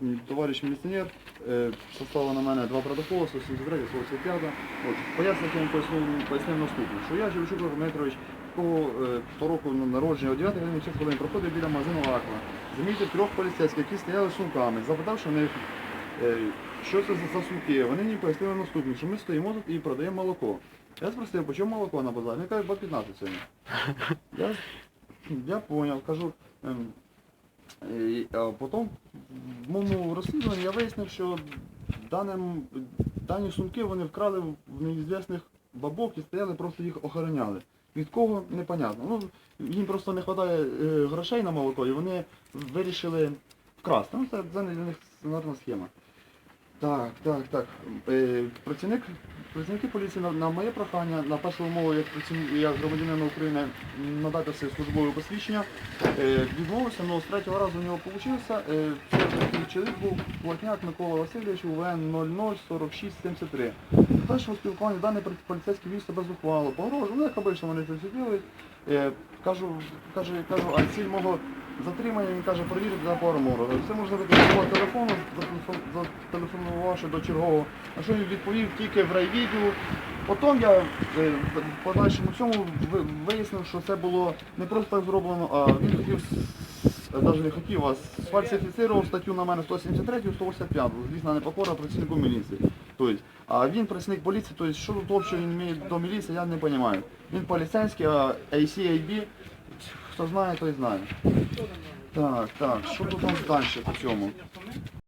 Мій Товариш міліціонер е, составив на мене два протоколи, 173, 185. От, пояснення я йому пояснив, пояснив наступне, що я Живчук Дмитрович, якого е, того року народження о 9 годині 6 хвилин проходив біля магазину Аква. Замітив трьох поліцейських, які стояли з сумками. Запитавши в них, е, що це за, за сумки, вони мені пояснили наступне, що ми стоїмо тут і продаємо молоко. Я спросив, по чому молоко на базарі? Він каже, 2,15 сьогодні. Я, я поняв, кажу, ем, і, а потім в моєму розслідуванні я вияснив, що даним, дані сумки вони вкрали в неізвісних бабок і стояли, просто їх охороняли. Від кого непонятно. Ну, їм просто не вистачає е, грошей на молоко і вони вирішили вкрасти. Ну, це, для них стандартна схема. Так, так, так. Е, працівник, працівники поліції на, на моє прохання, на першу умову, як, як громадянина України, надати все службове посвідчення, е, відмовився, але з третього разу у нього вийшло. Е, такий чоловік був Плотняк Микола Васильович, УВН 004673. В першому спілкуванні даний поліцейський вів себе зухвало, погрожував, ну як обично вони це ділять. Е, кажу, каже, кажу, а ціль мого затримання, він каже, перевірити за паромору. Це можна по телефону, зателефонувавши до чергового. А що він відповів тільки в райвідділу. Потім я е, в подальшому цьому ви- вияснив, що це було не просто так зроблено, а він хотів, навіть не хотів, а сфальсифіцировав статтю на мене 173 185 звісно, непокора працівнику міліції. Тобто, а він працівник поліції, тобто, що тут взагалі він має до міліції, я не розумію. Він поліцейський, а ACAB, хто знає, той знає. Так, так, що тут нас далі по цьому?